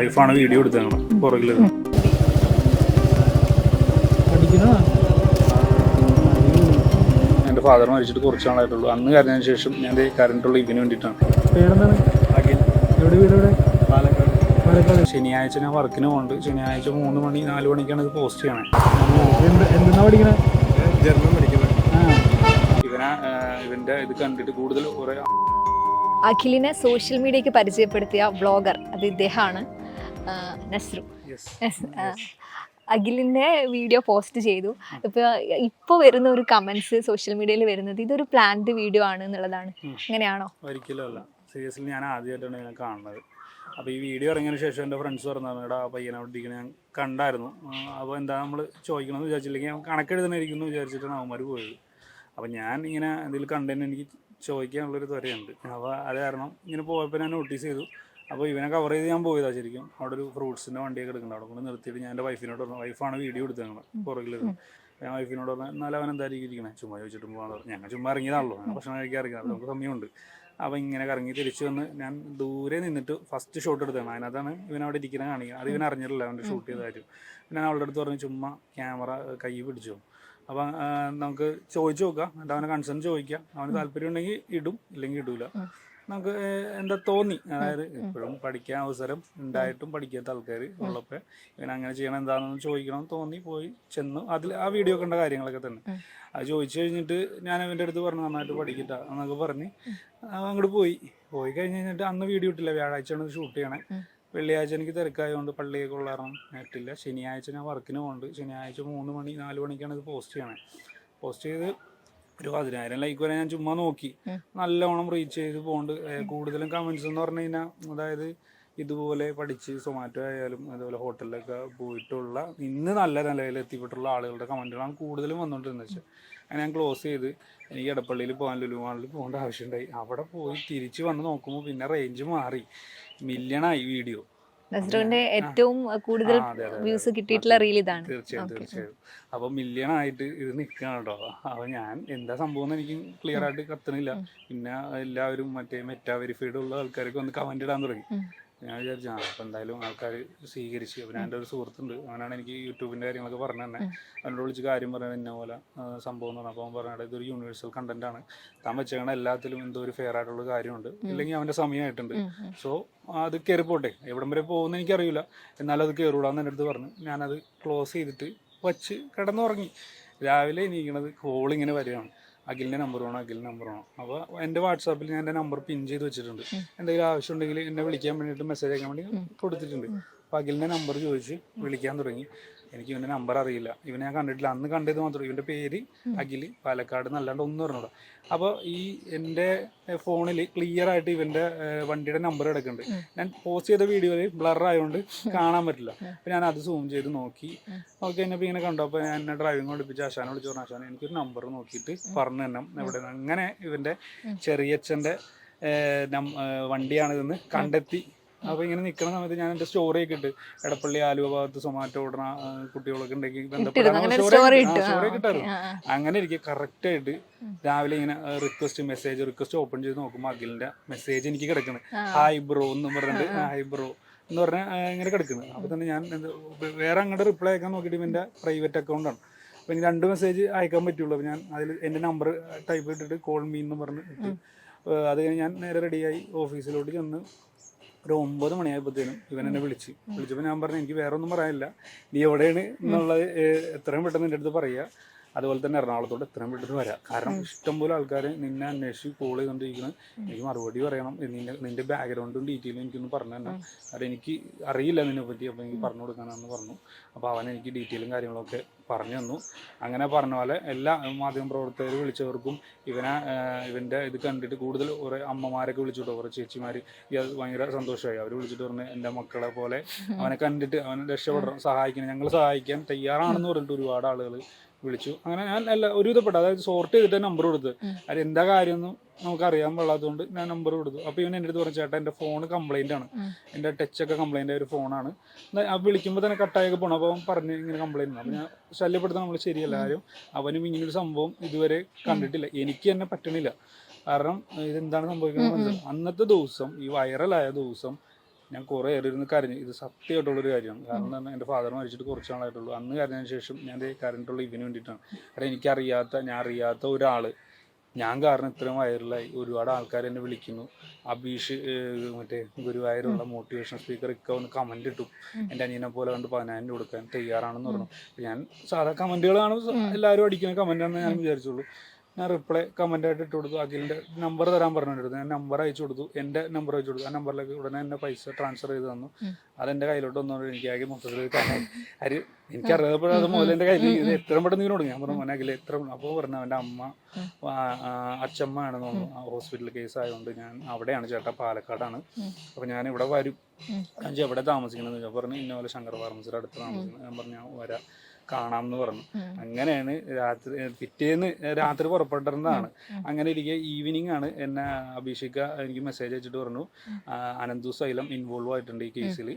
വൈഫാണ് വീഡിയോ എടുത്തത് ഞങ്ങൾ പുറകിൽ എന്റെ ഫാദർ മരിച്ചിട്ട് കുറച്ച് നാളായിട്ടുള്ളൂ. അന്ന് കരഞ്ഞതിന് ശേഷം ഞാൻ കരണ്ടുള്ള ഇതിന് വേണ്ടിയിട്ടാണ്. പേരെന്താണ്? എവിടെ വീട് പാലക്കാട്. പാലക്കാട്. ശനിയാഴ്ച ഞാൻ വർക്കിന് പോകുന്നുണ്ട് ശനിയാഴ്ച മൂന്ന് മണി നാല് മണിക്കാണ് ഇത് പോസ്റ്റ് ചെയ്യണേ. എന്ത് പഠിക്കണേ? ജർമ്മൻ പഠിക്കുന്നത് ആ. ഇവനെ ആ, ഇവന്റെ ഇത് കണ്ടിട്ട് കൂടുതൽ കുറെ അഖിലിനെ സോഷ്യൽ മീഡിയക്ക് പരിചയപ്പെടുത്തിയ വ്ളോഗർ അത് ഇദ്ദേഹമാണ്. നസ്രു. അഖിലിന്റെ വീഡിയോ പോസ്റ്റ് ചെയ്തു. ഇപ്പോൾ ഇപ്പോൾ വരുന്ന ഒരു കമൻസ് സോഷ്യൽ മീഡിയയിൽ വരുന്നത് ഇതൊരു പ്ലാൻഡ് വീഡിയോ ആണ് എന്നുള്ളതാണ്. അങ്ങനെയാണോ? ഒരിക്കലും അല്ല. സീരിയസ്ലി ഞാൻ ആദ്യമായിട്ടാണ് ഞാൻ കാണുന്നത്. അപ്പോൾ ഈ വീഡിയോ ഇറങ്ങിയതിന് ശേഷം എന്റെ ഫ്രണ്ട്സ് പറഞ്ഞു എടാ ആ പയ്യനെ അവിടെ ഞാൻ കണ്ടായിരുന്നു. അപ്പോൾ എന്താ നമ്മൾ ചോദിക്കണമെന്ന് വിചാരിച്ചില്ലെങ്കിൽ ഞാൻ കണക്കെഴുതണമായിരിക്കും എന്ന് വിചാരിച്ചിട്ടാണ് അവന്മാർ പോയത്. അപ്പോൾ ഞാൻ ഇങ്ങനെ എന്തെങ്കിലും കണ്ടതിന് എനിക്ക് ചോദിക്കാനുള്ളൊരു ത്വരയുണ്ട്. അപ്പോൾ അത് കാരണം ഇങ്ങനെ പോയപ്പോൾ ഞാൻ നോട്ടീസ് ചെയ്തു. അപ്പോൾ ഇവനെ കവർ ചെയ്ത് ഞാൻ പോയതാ ശരിക്കും. അവിടെ ഒരു ഫ്രൂട്ട്സിന്റെ വണ്ടിയൊക്കെ എടുക്കുന്നുണ്ട്. അവിടെ കൊണ്ട് നിർത്തിയിട്ട് ഞാൻ എന്റെ വൈഫിനോട് പറഞ്ഞു വൈഫാണ് വീഡിയോ എടുത്തത് ഞങ്ങൾ പുറകിലിരുന്ന് ഞാൻ വൈഫിനോട് പറഞ്ഞു എന്നാലും അവൻ എന്തായിരിക്കും ഇരിക്കണേ? ചുമ്മാ ചോദിച്ചിട്ട് പോകാൻ പറഞ്ഞു. ഞങ്ങൾ ചുമ്മാ ഇറങ്ങിയതാണല്ലോ. ഭക്ഷണം കഴിക്കാൻ ഇറങ്ങിയത് നമുക്ക് സമയമുണ്ട്. അപ്പോൾ ഇങ്ങനെ കറങ്ങി തിരിച്ചു വന്ന് ഞാൻ ദൂരെ നിന്നിട്ട് ഫസ്റ്റ് ഷോട്ട് എടുത്തതാണ്. അതിനകത്താണ് ഇവൻ അവിടെ ഇരിക്കുന്ന കാണിക്കുന്നത്. അത് ഇവൻ അറിഞ്ഞിട്ടില്ല അവന്റെ ഷൂട്ട് ചെയ്ത കാര്യം. പിന്നെ ഞാൻ അവളുടെ അടുത്ത് പറഞ്ഞു ചുമ്മാ ക്യാമറ കൈ പിടിച്ചു. അപ്പം നമുക്ക് ചോദിച്ചു നോക്കാം. എന്നിട്ട് അവനെ കൺസേൺ ചോദിക്കാം. അവന് താല്പര്യം ഉണ്ടെങ്കിൽ ഇടും ഇല്ലെങ്കിൽ ഇടൂല. നമുക്ക് എന്താ തോന്നി. അതായത് ഇപ്പോഴും പഠിക്കാൻ അവസരം ഉണ്ടായിട്ടും പഠിക്കാത്ത ആൾക്കാർ ഉള്ളപ്പോൾ ഇവൻ അങ്ങനെ ചെയ്യണം എന്താണെന്ന് ചോദിക്കണം തോന്നി പോയി ചെന്നു. അതിൽ ആ വീഡിയോ കണ്ട കാര്യങ്ങളൊക്കെ തന്നെ. അത് ചോദിച്ചു കഴിഞ്ഞിട്ട് ഞാൻ അവന്റെ അടുത്ത് പറഞ്ഞു നന്നായിട്ട് പഠിക്കട്ട എന്നൊക്കെ പറഞ്ഞ് അങ്ങോട്ട് പോയി. പോയി കഴിഞ്ഞ് കഴിഞ്ഞിട്ട് അന്ന് വീഡിയോ ഇട്ടില്ല വ്യാഴാഴ്ചയാണ് ഷൂട്ട് ചെയ്യണേ. വെള്ളിയാഴ്ച എനിക്ക് തിരക്കായതുകൊണ്ട് പള്ളിയൊക്കെ ഉള്ള കാരണം ശനിയാഴ്ച ഞാൻ വർക്കിന് പോകുന്നുണ്ട് ശനിയാഴ്ച മൂന്ന് മണി നാല് മണിക്കാണ് ഇത് പോസ്റ്റ് ചെയ്യണേ. പോസ്റ്റ് ചെയ്ത് ഒരു പതിനായിരം ലൈക്ക് വരെ ഞാൻ ചുമ്മാ നോക്കി. നല്ലോണം റീച്ച് ചെയ്ത് പോണ്ട്. കൂടുതലും കമന്റ്സ് എന്ന് പറഞ്ഞു കഴിഞ്ഞാൽ അതായത് ഇതുപോലെ പഠിച്ച് സൊമാറ്റോ ആയാലും അതുപോലെ ഹോട്ടലിലൊക്കെ പോയിട്ടുള്ള ഇന്ന് നല്ല നിലയിൽ എത്തിപ്പെട്ടുള്ള ആളുകളുടെ കമന്റുകളാണ് കൂടുതലും വന്നുകൊണ്ടിരുന്നത് വെച്ചാൽ അങ്ങനെ ഞാൻ ക്ലോസ് ചെയ്ത് എനിക്ക് ഇടപ്പള്ളിയിൽ പോകാൻ ലുലുമാളിൽ പോകേണ്ട ആവശ്യമുണ്ടായി അവിടെ പോയി തിരിച്ച് വന്ന് നോക്കുമ്പോൾ പിന്നെ റേഞ്ച് മാറി. മില്യണായി വീഡിയോ നസ്രുവിന്റെ ഏറ്റവും കൂടുതൽ. വ്യൂസ് കിട്ടിയിട്ടുള്ള റീൽ ഇതാണ് തീർച്ചയായും തീർച്ചയായും. അപ്പൊ മില്യൺ ആയിട്ട് ഇത് നിൽക്കുകയാണ് കേട്ടോ. അപ്പൊ ഞാൻ എന്താ സംഭവം എന്ന് എനിക്ക് ക്ലിയർ ആയിട്ട് കത്തണില്ല. പിന്നെ എല്ലാവരും മറ്റേ മെറ്റാ വെരിഫൈഡ് ഉള്ള ആൾക്കാരൊക്കെ ഒന്ന് കമന്റ് ഇടാൻ തുടങ്ങി. ഞാൻ വിചാരിച്ചു ആ അപ്പം എന്തായാലും ആൾക്കാർ സ്വീകരിച്ച്. അപ്പം എന്റെ ഒരു സുഹൃത്തുണ്ട് അവനാണ് എനിക്ക് യൂട്യൂബിന്റെ കാര്യങ്ങളൊക്കെ പറഞ്ഞു തന്നെ. അവനോട് വിളിച്ച് കാര്യം പറഞ്ഞത് ഇന്ന പോലെ സംഭവം എന്ന് അപ്പോൾ അവൻ പറഞ്ഞത് ഇതൊരു യൂണിവേഴ്സൽ കണ്ടന്റ് ആണ്. താൻ വെച്ചേക്കണ എല്ലാത്തിലും എന്തോ ഒരു ഫെയർ ആയിട്ടുള്ള കാര്യമുണ്ട്. ഇല്ലെങ്കിൽ അവന്റെ സമയമായിട്ടുണ്ട്. സോ അത് കയറി പോട്ടെ. എവിടം വരെ പോകുമെന്ന് എനിക്കറിയില്ല. എന്നാലും അത് കയറൂടാന്ന് എന്റെ അടുത്ത് പറഞ്ഞു. ഞാനത് ക്ലോസ് ചെയ്തിട്ട് വച്ച് കിടന്നുറങ്ങി. രാവിലെ എനിക്കണത് കോൾ ഇങ്ങനെ വരികയാണ് അഖിലിന്റെ നമ്പർ വേണം അഖിലിന്റെ നമ്പർ വേണം. അപ്പോൾ എന്റെ വാട്സാപ്പിൽ ഞാൻ എന്റെ നമ്പർ പിൻ ചെയ്ത് വെച്ചിട്ടുണ്ട്. എന്തെങ്കിലും ആവശ്യം ഉണ്ടെങ്കിൽ എന്നെ വിളിക്കാൻ വേണ്ടിയിട്ട് മെസ്സേജ് അയക്കാൻ വേണ്ടി കൊടുത്തിട്ടുണ്ട്. അപ്പോൾ അഖിലിന്റെ നമ്പർ ചോദിച്ച് വിളിക്കാൻ തുടങ്ങി. എനിക്ക് ഇവന്റെ നമ്പർ അറിയില്ല. ഇവനെ ഞാൻ കണ്ടിട്ടില്ല. അന്ന് കണ്ടത് മാത്രമേ ഇവന്റെ പേര് അഖിൽ പാലക്കാട് എന്നല്ലാണ്ട് ഒന്നും പറഞ്ഞൂടാ അപ്പോൾ ഈ എന്റെ ഫോണിൽ ക്ലിയർ ആയിട്ട് ഇവന്റെ വണ്ടിയുടെ നമ്പർ കിടക്കുന്നുണ്ട്. ഞാൻ പോസ്റ്റ് ചെയ്ത വീഡിയോയിൽ ബ്ലർ ആയതുകൊണ്ട് കാണാൻ പറ്റില്ല. അപ്പോൾ ഞാൻ അത് സൂം ചെയ്ത് നോക്കി. നോക്കി കഴിഞ്ഞപ്പോൾ ഇങ്ങനെ കണ്ടു. അപ്പോൾ ഞാൻ എന്നെ ഡ്രൈവിംഗ് പഠിപ്പിച്ച് ആശാനെ വിളിച്ചു പറഞ്ഞു. ആശാൻ എനിക്കൊരു നമ്പർ നോക്കിയിട്ട് പറഞ്ഞു തന്നെ എവിടെ അങ്ങനെ ഇവന്റെ ചെറിയച്ഛന്റെ വണ്ടിയാണിതെന്ന് കണ്ടെത്തി. അപ്പോൾ ഇങ്ങനെ നിൽക്കുന്ന സമയത്ത് ഞാൻ എന്റെ സ്റ്റോറി ഒക്കെ ഇട്ട്. എടപ്പള്ളി ആലുവ ഭാഗത്ത് സൊമാറ്റോ ഓടുന്ന കുട്ടികളൊക്കെ ഉണ്ടെങ്കിൽ സ്റ്റോറി ആ. അങ്ങനെ ഇരിക്കെ കറക്റ്റ് ആയിട്ട് രാവിലെ ഇങ്ങനെ റിക്വസ്റ്റ് മെസ്സേജ് റിക്വസ്റ്റ് ഓപ്പൺ ചെയ്ത് നോക്കുമ്പോൾ അഖിലിന്റെ മെസ്സേജ് എനിക്ക് കിടക്കുന്നത് ഹായ് ബ്രോ എന്നും പറഞ്ഞിട്ട് ഹായ് ബ്രോ എന്ന് പറഞ്ഞാൽ ഇങ്ങനെ കിടക്കുന്നത് അപ്പോൾ തന്നെ ഞാൻ വേറെ അങ്ങോട്ട് റിപ്ലൈ അയക്കാൻ നോക്കിയിട്ട് എന്റെ പ്രൈവറ്റ് അക്കൗണ്ടാണ് അപ്പോൾ എനിക്ക് രണ്ട് മെസ്സേജ് അയക്കാൻ പറ്റുള്ളൂ. അപ്പോൾ ഞാൻ അതിൽ എന്റെ നമ്പർ ടൈപ്പ് ഇട്ടിട്ട് കോൾ മീ എന്ന് പറഞ്ഞ് അത് കഴിഞ്ഞ് ഞാൻ നേരെ റെഡിയായി ഓഫീസിലോട്ട് ചെന്ന് ഒരു ഒമ്പത് മണിയായപ്പോഴത്തേനും ഇവൻ എന്നെ വിളിച്ച്. വിളിച്ചപ്പോൾ ഞാൻ പറഞ്ഞു എനിക്ക് വേറെ ഒന്നും പറയാനില്ല. നീ എവിടെയാണ് എന്നുള്ളത് എത്രയും പെട്ടെന്ന് എന്റെ അടുത്ത് പറയുക അതുപോലെ തന്നെ എറണാകുളത്തോട് എത്രയും പെട്ടെന്ന് വരാം. കാരണം ഇഷ്ടംപോലെ ആൾക്കാർ നിന്നെ അന്വേഷിച്ച് കോൾ ചെയ്തുകൊണ്ടിരിക്കുന്നത് എനിക്ക് മറുപടി പറയണം. നിന്റെ നിന്റെ ബാക്ക്ഗ്രൗണ്ടും ഡീറ്റെയിലും എനിക്കൊന്ന് പറഞ്ഞു തന്നെ അത് എനിക്ക് അറിയില്ല നിന്നെ പറ്റി അപ്പോൾ എനിക്ക് പറഞ്ഞു കൊടുക്കാനാണെന്ന് പറഞ്ഞു. അപ്പോൾ അവൻ എനിക്ക് ഡീറ്റെയിലും കാര്യങ്ങളൊക്കെ പറഞ്ഞു തന്നു. അങ്ങനെ പറഞ്ഞ പോലെ എല്ലാ മാധ്യമപ്രവർത്തകർ വിളിച്ചവർക്കും ഇവനെ ഇവന്റെ ഇത് കണ്ടിട്ട് കൂടുതൽ കുറേ അമ്മമാരൊക്കെ വിളിച്ചിട്ടോ കുറേ ചേച്ചിമാർ ഈ അത് ഭയങ്കര സന്തോഷമായി. അവർ വിളിച്ചിട്ട് പറഞ്ഞു എന്റെ മക്കളെ പോലെ അവനെ കണ്ടിട്ട് അവനെ രക്ഷപ്പെടണം സഹായിക്കണം ഞങ്ങൾ സഹായിക്കാൻ തയ്യാറാണെന്ന് പറഞ്ഞിട്ട് ഒരുപാട് ആളുകൾ വിളിച്ചു. അങ്ങനെ ഞാൻ എല്ലാ ഒരുവിധപ്പെട്ട. അതായത് സോർട്ട് ചെയ്തിട്ട് നമ്പർ കൊടുത്ത്. അത് എന്താ കാര്യമൊന്നും നമുക്ക് അറിയാൻ പാടാത്തതുകൊണ്ട് ഞാൻ നമ്പർ കൊടുത്തു. അപ്പോൾ ഇവൻ എന്റെ അടുത്ത് പറഞ്ഞു ചേട്ടാ എന്റെ ഫോൺ കംപ്ലൈന്റ് ആണ്. എന്റെ ടച്ചൊക്കെ കംപ്ലൈന്റ് ആയ ഒരു ഫോണാണ് വിളിക്കുമ്പോ വിളിക്കുമ്പോൾ തന്നെ കട്ടായൊക്കെ പോകണം അപ്പോൾ അവൻ പറഞ്ഞ് ഇങ്ങനെ കംപ്ലൈന്റ് അപ്പോൾ ഞാൻ ശല്യപ്പെടുത്താൻ നമ്മൾ ശരിയല്ല ആരും അവനും ഇങ്ങനൊരു സംഭവം ഇതുവരെ കണ്ടിട്ടില്ല. എനിക്ക് തന്നെ പറ്റണില്ല. കാരണം ഇതെന്താണ് സംഭവിക്കുന്നത് അന്നത്തെ ദിവസം ഈ വൈറലായ ദിവസം ഞാൻ കുറേ ഏറെ ഇരുന്ന് കരഞ്ഞു. ഇത് സത്യമായിട്ടുള്ളൊരു കാര്യമാണ്. കാരണം തന്നെ എന്റെ ഫാദർ മരിച്ചിട്ട് കുറച്ച് നാളായിട്ടുള്ളൂ. അന്ന് കരഞ്ഞതിന് ശേഷം ഞാൻ കരഞ്ഞിട്ടുള്ള ഇവന് വേണ്ടിയിട്ടാണ്. കാരണം എനിക്കറിയാത്ത ഞാൻ അറിയാത്ത ഒരാൾ ഞാൻ കാരണം ഇത്രയും വൈറലായി. ഒരുപാട് ആൾക്കാർ എന്നെ വിളിക്കുന്നു. അബീഷ് മറ്റേ ഗുരുവായൂരുള്ള മോട്ടിവേഷൻ സ്പീക്കർ ഒക്കെ ഒന്ന് കമന്റ് ഇട്ടു. എന്റെ അനിയനെ പോലെ കണ്ട് പതിനായിരം രൂപ കൊടുക്കാൻ തയ്യാറാണെന്ന് പറഞ്ഞു. ഞാൻ സാധാ കമന്റുകളാണ് എല്ലാവരും അടിക്കുന്ന കമന്റ് ആണെന്ന് ഞാൻ വിചാരിച്ചുള്ളൂ. ഞാൻ റിപ്ലൈ കമന്റ് ആയിട്ട് ഇട്ട് കൊടുത്തു. അഖിലിന്റെ നമ്പർ തരാൻ പറഞ്ഞിട്ടുണ്ട്. ഞാൻ നമ്പർ അയച്ചു കൊടുത്തു. എന്റെ നമ്പർ അയച്ചു കൊടുത്തു. ആ നമ്പറിലേക്ക് ഉടനെ എന്നെ പൈസ ട്രാൻസ്ഫർ ചെയ്ത് തന്നു. അത് എന്റെ കയ്യിലോട്ട് വന്നു എനിക്ക് ആകെ മൊത്തത്തിൽ അരി എനിക്കറിയാതെ അത് മുതൽ എന്റെ കയ്യിൽ ഇത് എത്ര പെട്ടെന്ന് ഇങ്ങനെ കൊടുക്കും. ഞാൻ പറഞ്ഞു മോനെ അഖില എത്ര അപ്പോൾ പറഞ്ഞു അവന്റെ അമ്മ അച്ഛമ്മ ആണെന്ന് തോന്നുന്നു. ഹോസ്പിറ്റൽ കേസ് ആയതുകൊണ്ട് ഞാൻ അവിടെയാണ് ചേട്ടാ പാലക്കാടാണ്. അപ്പൊ ഞാൻ ഇവിടെ വരും. ഞാൻ എവിടെ താമസിക്കണമെന്ന് ഞാൻ പറഞ്ഞു ഇന്നോലെ ശങ്കർ ഫാർമസിയുടെ അടുത്ത് താമസിക്കുന്നത് ഞാൻ പറഞ്ഞു ഞാൻ വരാം. കാണാം എന്ന് പറഞ്ഞു അങ്ങനെയാണ് രാത്രി പിറ്റേന്ന് രാത്രി പുറപ്പെട്ടിരുന്നതാണ്. അങ്ങനെ ഇരിക്കെ ഈവനിങ് ആണ് എന്നെ അഭിഷേക എനിക്ക് മെസ്സേജ് അയച്ചിട്ട് പറഞ്ഞു അനന്തു സൈലം ഇൻവോൾവ് ആയിട്ടുണ്ട് ഈ കേസിൽ.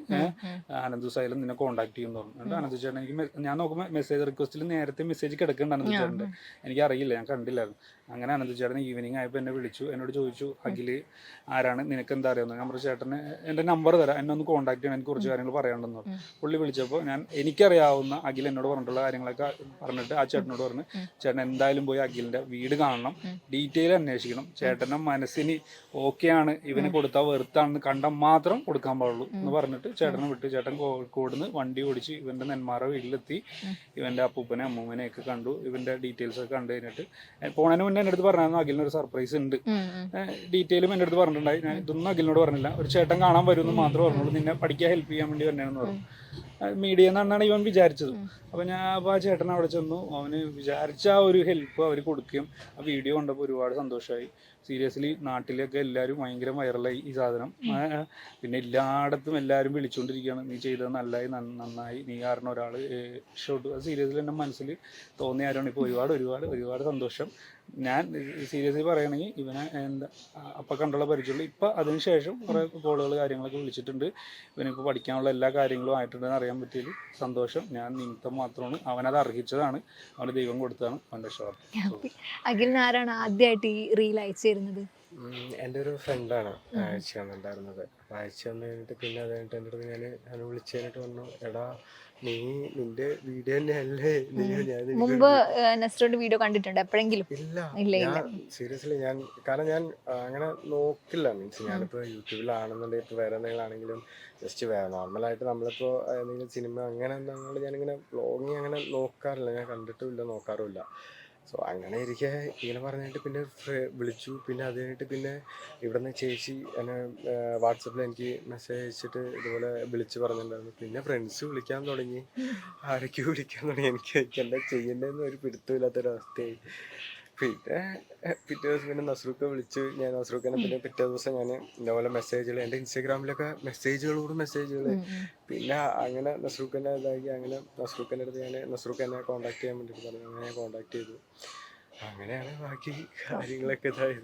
അനന്തു സൈലം നിന്നെ കോൺടാക്ട് ചെയ്യുമെന്ന് പറഞ്ഞു. എന്നിട്ട് അനന്തു ചേട്ടൻ എനിക്ക് ഞാൻ നോക്കുമ്പോൾ മെസ്സേജ് റിക്വസ്റ്റിൽ നേരത്തെ മെസ്സേജ് കിടക്കുന്നുണ്ട് അനന്തു ചേട്ടന്റെ. എനിക്ക് അറിയില്ല ഞാൻ കണ്ടില്ലായിരുന്നു. അങ്ങനെ അനന്തു ചേട്ടൻ ഈവനിങ് ആയപ്പോൾ എന്നെ വിളിച്ചു എന്നോട് ചോദിച്ചു അഖിൽ ആരാണ്? നിനക്ക് എന്താ അറിയാമെന്ന് ഞാൻ പറഞ്ഞു ചേട്ടന് എന്റെ നമ്പർ തരാം എന്നെ ഒന്ന് കോൺടാക്ട് ചെയ്യണം എനിക്ക് കുറച്ച് കാര്യങ്ങൾ പറയാനുണ്ടെന്ന് പറഞ്ഞു. പുള്ളി വിളിച്ചപ്പോൾ ഞാൻ എനിക്കറിയാവുന്ന അഖിൽ എന്നോട് പറഞ്ഞിട്ടുള്ള കാര്യങ്ങളൊക്കെ പറഞ്ഞിട്ട് ആ ചേട്ടനോട് പറഞ്ഞു ചേട്ടൻ എന്തായാലും പോയി അഖിലിന്റെ വീട് കാണണം ഡീറ്റെയിൽ അന്വേഷിക്കണം. ചേട്ടന്റെ മനസ്സിന് ഓക്കെയാണ് ഇവന് കൊടുത്താൽ വെറുത്താണെന്ന് കണ്ടാൽ മാത്രം കൊടുക്കാൻ പാടുള്ളൂ എന്ന് പറഞ്ഞിട്ട് ചേട്ടനെ വിട്ട്. ചേട്ടൻ കോഴിക്കോട് നിന്ന് വണ്ടി ഓടിച്ച് ഇവന്റെ നെന്മാറ വീട്ടിലെത്തി. ഇവന്റെ അപ്പൂപ്പനെ അമ്മൂമ്മനെ ഒക്കെ കണ്ടു. ഇവന്റെ ഡീറ്റെയിൽസ് ഒക്കെ കണ്ടു കഴിഞ്ഞിട്ട് പോണതിന് മുന്നേ എന്റെ അടുത്ത് പറഞ്ഞായിരുന്നു അഖിലിന് ഒരു സർപ്രൈസ് ഉണ്ട് ഡീറ്റെയിലും എന്റെ അടുത്ത് പറഞ്ഞിട്ടുണ്ടായി. ഞാൻ ഇതൊന്നും അഖിലിനോട് പറഞ്ഞില്ല. ഒരു ചേട്ടൻ കാണാൻ വരുമെന്ന് മാത്രമേ പറഞ്ഞുള്ളൂ. നിന്നെ പഠിക്കാൻ ഹെൽപ്പ് ചെയ്യാൻ വേണ്ടി വരണമെന്ന് പറഞ്ഞു. മീഡിയ എന്നാണ് ഇവൻ വിചാരിച്ചത്. അപ്പോൾ ഞാൻ അപ്പോൾ ആ ചേട്ടൻ അവിടെ ചെന്നു. അവന് വിചാരിച്ച ആ ഒരു ഹെൽപ്പ് അവർ കൊടുക്കുകയും ആ വീഡിയോ കണ്ടപ്പോൾ ഒരുപാട് സന്തോഷമായി സീരിയസ്ലി നാട്ടിലൊക്കെ എല്ലാവരും ഭയങ്കര വൈറലായി ഈ സാധനം. പിന്നെ എല്ലായിടത്തും എല്ലാവരും വിളിച്ചുകൊണ്ടിരിക്കുകയാണ് നീ ചെയ്തത് നല്ലായി നന്നായി. നീ കാരണം ഒരാൾ ഷോട്ട്. സീരിയസ്ലി എന്റെ മനസ്സിൽ തോന്നിയ ആരാണ്? ഇപ്പോൾ ഒരുപാട് ഒരുപാട് ഒരുപാട് സന്തോഷം. ഞാൻ സീരിയസ്ലി പറയുകയാണെങ്കിൽ ഇവനെ എന്താ അപ്പം കണ്ടുള്ള പരിചയമുള്ളൂ. ഇപ്പം അതിനുശേഷം കുറേ കോളുകൾ കാര്യങ്ങളൊക്കെ വിളിച്ചിട്ടുണ്ട്. ഇവനിപ്പോൾ പഠിക്കാനുള്ള എല്ലാ കാര്യങ്ങളും ആയിട്ടുണ്ടെന്ന് അറിയാൻ പറ്റിയതിൽ സന്തോഷം. ഞാൻ നിമിത്തം മാത്രമാണ്. അവനത് അർഹിച്ചതാണ്. അവന് ദൈവം കൊടുത്തതാണ് അവന്റെ രക്ഷാർത്ഥം അഖിലിന് ആരാണ് ആദ്യമായിട്ട് ഈ റീൽ അയച്ചു തരുന്നത്? എന്റെ ഒരു ഫ്രണ്ടാണ് അയച്ചു തന്നിട്ടുണ്ടായിരുന്നത്. അയച്ചു തന്നു കഴിഞ്ഞിട്ട് പിന്നെ അത് കഴിഞ്ഞിട്ട് എന്റെ അടുത്ത് ഞാൻ വിളിച്ചു കഴിഞ്ഞിട്ട് പറഞ്ഞു എടാ നീ നിന്റെ വീഡിയോ തന്നെയല്ലേ? നീ ഞാൻ മുമ്പ് നെസ്റ്റോന്റെ വീഡിയോ കണ്ടിട്ടുണ്ട്. എപ്പോഴെങ്കിലും. ഇല്ല. ഇല്ല. ഞാൻ സീരിയസ്ലി ഞാൻ കാരണം ഞാൻ അങ്ങനെ നോക്കില്ല മീൻസ് ഞാനിപ്പോ യൂട്യൂബിലാണെന്നുണ്ടെങ്കിൽ ഇപ്പൊ വേറെ എന്തെങ്കിലും ആണെങ്കിലും ജസ്റ്റ് നോർമലായിട്ട് നമ്മളിപ്പോ എന്തെങ്കിലും സിനിമ അങ്ങനെ എന്തെങ്കിലും ഞാനിങ്ങനെ വ്ളോഗിങ് അങ്ങനെ നോക്കാറില്ല. ഞാൻ കണ്ടിട്ടുമില്ല നോക്കാറുമില്ല സോ അങ്ങനെ ഇരിക്കെ ഇങ്ങനെ പറഞ്ഞിട്ട് പിന്നെ വിളിച്ചു. പിന്നെ അത് പിന്നെ ഇവിടുന്ന് ചേച്ചി എന്നെ വാട്സപ്പിൽ എനിക്ക് മെസ്സേജ് അയച്ചിട്ട് ഇതുപോലെ വിളിച്ച് പറഞ്ഞിട്ടുണ്ടായിരുന്നു. പിന്നെ ഫ്രണ്ട്സ് വിളിക്കാൻ തുടങ്ങി. ആരൊക്കെ വിളിക്കാൻ തുടങ്ങി. എനിക്ക് എനിക്ക് എന്താ ചെയ്യേണ്ടതെന്ന് ഒരു പിടുത്തമില്ലാത്തൊരവസ്ഥയായി. പിന്നെ പിറ്റേ ദിവസം പിന്നെ നസ്രൂക്ക വിളിച്ചു ഞാൻ നസ്രൂഖിനെ പിന്നെ പിറ്റേ ദിവസം ഞാൻ ഇതേപോലെ മെസ്സേജുകൾ എന്റെ ഇൻസ്റ്റാഗ്രാമിലൊക്കെ മെസ്സേജുകളോട് മെസ്സേജുകൾ പിന്നെ അങ്ങനെ നസ്രൂഖിനെ ഇതാക്കി അങ്ങനെ നസ്രൂഖിന്റെ അടുത്ത് ഞാൻ നസ്രൂക്കനെ കോൺടാക്ട് ചെയ്യാൻ വേണ്ടിയിട്ട് പറഞ്ഞു. അങ്ങനെ കോൺടാക്ട് ചെയ്തു. അങ്ങനെയാണ് ബാക്കി കാര്യങ്ങളൊക്കെ ഇതായത്.